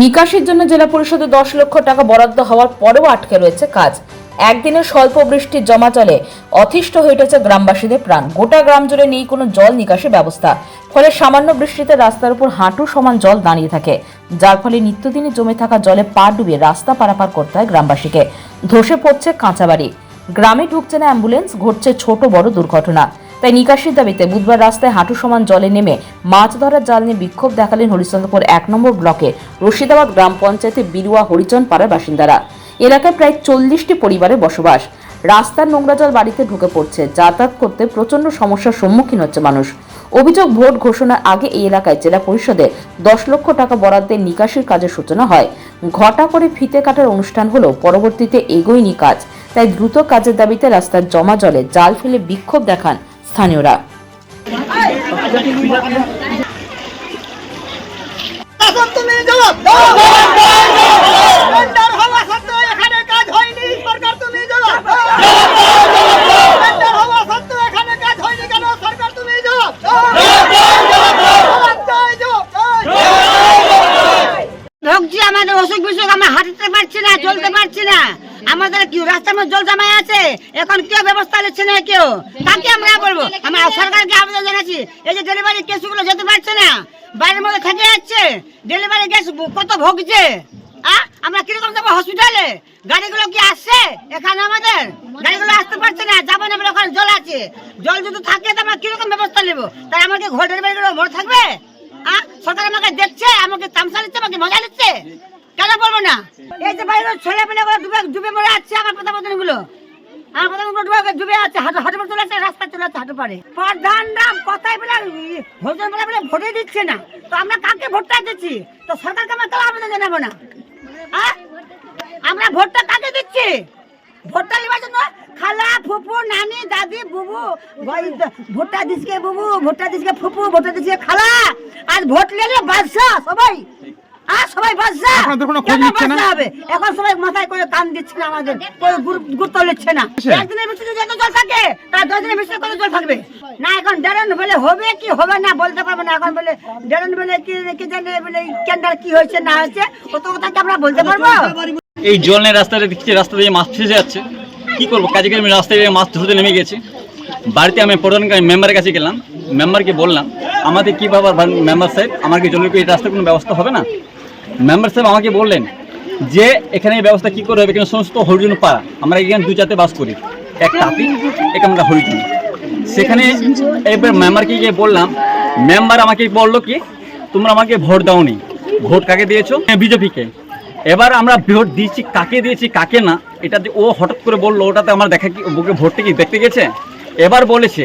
নিকাশির জন্য জেলা পরিষদে দশ লক্ষ টাকা বরাদ্দ হওয়ার পরেও আটকে রয়েছে কাজ। একদিনের স্বল্প বৃষ্টির জমা জলে অতিষ্ঠ হয়ে উঠেছে গ্রামবাসীদের প্রাণ। গোটা গ্রাম জুড়ে নেই কোনো জল নিকাশি ব্যবস্থা। ফলে সামান্য বৃষ্টিতে রাস্তার উপর হাঁটু সমান জল দাঁড়িয়ে থাকে। যার ফলে নিত্যদিনই জমে থাকা জলে পা ডুবিয়ে রাস্তা পারাপার করতে হয় গ্রামবাসীকে। ধসে পড়ছে কাঁচা বাড়ি গ্রামে ঢুকছে না অ্যাম্বুলেন্স, ঘটছে ছোট বড় দুর্ঘটনা। তাই নিকাশির দাবিতে বুধবার রাস্তায় হাঁটু সমান জলে নেমে মাছ ধরার জাল নিয়ে বিক্ষোভ দেখালেন হরিচন্দ্রপুর এক নম্বর ব্লকে রশিদাবাদ গ্রাম পঞ্চায়েতে বিরুয়া হরিচন পাড়ার বাসিন্দারা। এলাকায় প্রায় চল্লিশটি পরিবারের বসবাস। রাস্তার নোংরা জল বাড়িতে ঢুকে পড়ছে, যাতায়াত করতে প্রচণ্ড সমস্যার সম্মুখীন হচ্ছে মানুষ। অভিযোগ ভোট ঘোষণার আগে এই এলাকায় জেলা পরিষদে দশ লক্ষ টাকা বরাদ্দের নিকাশির কাজের সূচনা হয়। ঘটা করে ফিতে কাটার অনুষ্ঠান হলেও পরবর্তীতে এগোয়নি কাজ। তাই দ্রুত কাজের দাবিতে রাস্তার জমা জলে জাল ফেলে বিক্ষোভ দেখান স্থানীয়রা। তুমি জবাব টেন্ডার হওয়া সত্ত্বেও এখানে কাজ হয়নি সরকার তুমি জবাব টেন্ডার হওয়া সত্ত্বেও এখানে কাজ হয়নি কেন সরকার তুমি জবাব জবাব চাই, জবাব ভুগছি আমাদের অসুখ বিসুখ আমরা হাঁটতে পারছি না, চলতে পারছি না। আমাদের কি, রাস্তার মধ্যে জল জমায় আছে? এখন কেউ ব্যবস্থা নিচ্ছে না কেউ। কাকে আমরা বলব, আমরা সরকারকে আবেদন জানাচ্ছি, এই যে ডেলিভারি কেসগুলো যেতে পারছে না বাইরের মধ্যে থেকে যাচ্ছে ডেলিভারি গ্যাস কত ভুগছে? আমরা কীরকম যাব হসপিটালে গাড়িগুলো কি আসছে এখানে আমাদের? গাড়িগুলো আসতে পারছে না, যাব না ওখানে জল আছে। জল যদি থাকে, তো আমরা কীরকম ব্যবস্থা নেব? তাই আমাকে ঘর ডেলিভারিগুলো ভরে থাকবে? আ? সরকার আমাকে দেখছে, আমাকে তামসা নিচ্ছে আমাকে মজা নিচ্ছে কেন বলব না? এই যে বাইরে ছেলে পেলে ডুবে ডুবে মরে যাচ্ছে আমার প্রধানমন্ত্রী গুলো আমার প্রধানমন্ত্রী ডুবে ডুবে আছে হাঁটু হাঁটু চলে যাচ্ছে রাস্তা চলে যাচ্ছে, হাঁটু পারে প্রধানরা কথাই বলে ভোজন বলে বলে ভোটে দিচ্ছে না। তো আমরা কাকে ভোটটা দিচ্ছি তো সরকারকে আমরা কেউ আবেদন জানাব না? আমরা ভোটটা কাকে দিচ্ছি? ভোটটা নেওয়ার জন্য? খালা ফুপু নানি দাদি বুবু ভোটটা দিসকে বুবু ভোটটা দিসকে ফুপু ভোটটা দিসকে খালা। আর ভোট নিলে বাদশা সবাই। আর সবাই বাদশা। আপনাদের কোনো খোঁজ কেন নিচ্ছে না? বাদশা হবে? এখন সবাই মাথায় করে কান দিচ্ছে না আমাদের কোনো গুরুত্ব নিচ্ছে না। একদিনের ভিতরে যদি এত জল থাকে তার দশ দিনের ভিতরে কত জল থাকবে? না এখন ডেরেন বলে হবে কি হবে না বলতে পারব না। এখন বলে ডেরেন বলে কি কি জানে বলে ক্যান্ডাল কি হয়েছে না হয়েছে কত কথা কি আমরা বলতে পারব? এই জল নেই রাস্তাটা দেখছি রাস্তা দিয়ে মাছ ফেসে যাচ্ছে। কি করব? কাজে কাজে আমি রাস্তায় মাছ ধরতে নেমে গেছি। বাড়িতে আমি প্রধান মেম্বারের কাছে গেলাম। মেম্বারকে বললাম, আমাদের কী বাবার মেম্বার সাহেব, আমার কি জলের এই রাস্তার কোনো ব্যবস্থা হবে না? মেম্বার সাহেব আমাকে বললেন যে, এখানে ব্যবস্থা কী করে হবে? এখানে সমস্ত হরিজন পাড়া। আমরা এখানে দু চারটে বাস করি। এক তাপি, এক আমরা হরিজন। সেখানে এবার মেম্বারকে গিয়ে বললাম মেম্বার আমাকে বলল কি, তোমরা আমাকে ভোট দাওনি। ভোট কাকে দিয়েছ? বিজেপিকে। এবার আমরা ভোট দিয়েছি, কাকে দিয়েছি, কাকে না, এটা যে ও হঠাৎ করে বলল, ওটাতে আমার দেখা কি, বুকে ভোটটা কি দেখতে গেছে? এবার বলেছে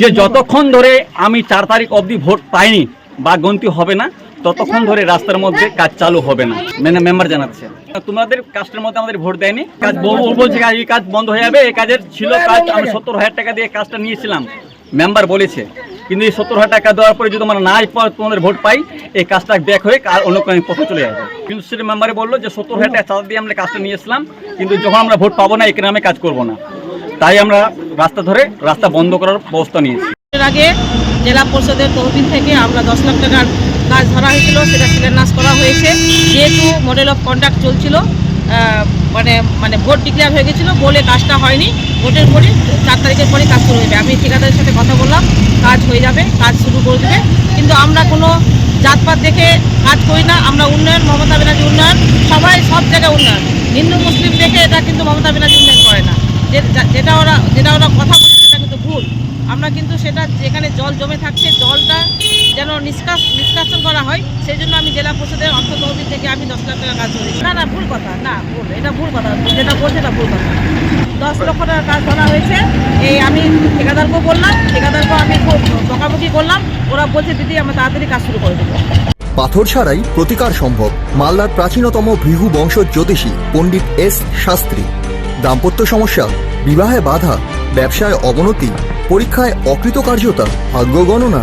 যে যতক্ষণ ধরে আমি চার তারিখ অবধি ভোট পাইনি, বা গন্তি হবে না, ততক্ষণ ধরে রাস্তার মধ্যে কাজ চালু হবে না। মানে মেম্বার জানাচ্ছে। তোমাদের কাজটার মধ্যে আমাদের ভোট দেয়নি। কাজ বলছে এই কাজ বন্ধ হয়ে যাবে, এই কাজের ছিল কাজ, আমি সত্তর হাজার টাকা দিয়ে কাজটা নিয়েছিলাম মেম্বার বলেছে। কিন্তু এই সত্তর হাজার টাকা দেওয়ার পরে যদি তোমরা না তোমাদের ভোট পাই, এই কাজটা ব্যাক হয়ে আর অন্য কোনো পথে চলে যাবে। কিন্তু মেম্বারে বলল যে সত্তর হাজার টাকা চাঁদা দিয়ে আমরা কাজটা নিয়েছিলাম কিন্তু যখন আমরা ভোট পাবো না এখানে আমি কাজ করব না। তাই আমরা রাস্তা ধরে রাস্তা বন্ধ করার ব্যবস্থা নিয়েছি। এর আগে জেলা পরিষদের তহবিল থেকে আমরা দশ লাখ টাকার কাজ ধরা হয়েছিল, সেটা শিলান্যাস করা হয়েছে। যেহেতু মডেল অফ কন্ডাক্ট চলছিল মানে মানে ভোট ডিক্লেয়ার হয়ে গেছিল, বলে কাজটা হয়নি। ভোটের পরে চার তারিখের পরে কাজ শুরু হবে। আমি ঠিকাদারের সাথে কথা বললাম, কাজ হয়ে যাবে, কাজ শুরু করে দেবে। কিন্তু আমরা কোনো জাতপাত দেখে কাজ করি না, আমরা উন্নয়ন, মমতা ব্যানার্জি উন্নয়ন, সবাই সব জায়গায় উন্নয়ন। হিন্দু, মুসলিম দেখে এটা কিন্তু মমতা ব্যানার্জি উন্নয়ন করে না। যেটা ওরা যেটা ওরা কথা বলছে সেটা কিন্তু ভুল। আমরা কিন্তু সেটা যেখানে জল জমে থাকছে, জলটা যেন নিষ্কাশ নিষ্কাশন করা হয় সেই জন্য আমি জেলা পরিষদের অর্থ তহবিল থেকে আমি দশ লাখ টাকা কাজ করেছি না না ভুল কথা। না ভুল এটা ভুল কথা। যেটা বলছে এটা ভুল কথা। দশ লক্ষ টাকার কাজ ধরা হয়েছে। এই আমি ঠিকাদারকেও বললাম ঠিকাদারকেও আমি খুব বকাবকি করলাম। ওরা বলছে দিদি আমরা তাড়াতাড়ি কাজ শুরু করে দেবো। পাথর ছাড়াই প্রতিকার সম্ভব। মালদার প্রাচীনতম ভৃহু বংশ জ্যোতিষী পণ্ডিত এস শাস্ত্রী। দাম্পত্য সমস্যা বিবাহে বাধা ব্যবসায় অবনতি পরীক্ষায় অকৃতকার্যতা ভাগ্য গণনা